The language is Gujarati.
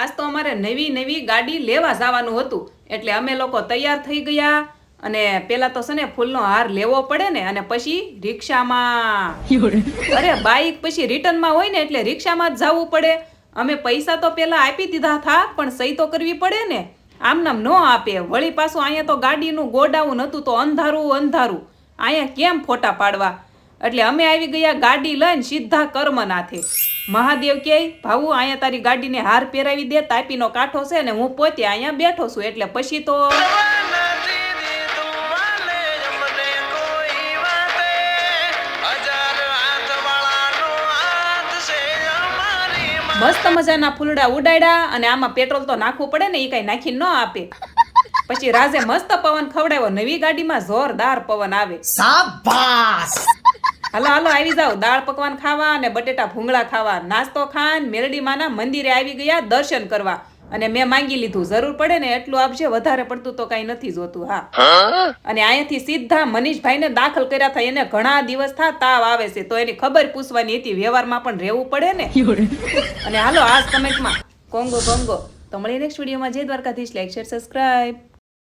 આજ તો અમારે નવી નવી ગાડી લેવા જવાનું હતું. એટલે અમે લોકો તૈયાર થઈ ગયા અને પેલા તો છે ને ફૂલનો હાર લેવો પડે ને અને પછી રિક્ષામાં. અરે બાઈક પછી રિટર્નમાં હોય ને એટલે રિક્ષામાં જ જવું પડે. અમે પૈસા તો પેલા આપી દીધા થા પણ સહી તો કરવી પડે ને. આમ નામ ન આપે. વળી પાછું અહીંયા તો ગાડીનું ગોડાઉન હતું તો અંધારું અંધારું. અહીંયા કેમ ફોટા પાડવા? એટલે અમે આવી ગયા ગાડી લઈને સીધા કર્મનાથે મહાદેવ કહે ભાવું અહીંયા તારી ગાડીને હાર પહેરાવી દે, તાપીનો કાંઠો છે ને હું પોતે અહીંયા બેઠો છું એટલે પછી તો. મસ્ત મજાના ફૂલડા ઉડાડ્યા અને આમાં પેટ્રોલ તો નાખવું પડે ને એ કઈ નાખી ન આપે પછી રાજે મસ્ત પવન ખવડાવ્યો. નવી ગાડીમાં જોરદાર પવન આવે. શાબાશ! હાલો હાલો આવી જાવ દાળ પકવાન ખાવા અને બટેટા ભૂંગળા ખાવા. નાસ્તો ખાન મેલડીમાના મંદિરે આવી ગયા દર્શન કરવા. અને મેં માંગી લીધું. જરૂર પડે ને એટલું આપજે. વધારે પડતું તો કઈ નથી જોતું હા. અને અહીંયાથી સીધા મનીષભાઈને દાખલ કર્યા થાય. એને ઘણા દિવસ થા તાવ આવે છે. તો એની ખબર પૂછવાની હતી. વ્યવહારમાં પણ રહેવું પડે ને. અને હાલો આ કમેન્ટમાં કોંગો કોંગો. તો મળીએ નેક્સ્ટ વિડીયોમાં જય દ્વારકાધીશ. Like share subscribe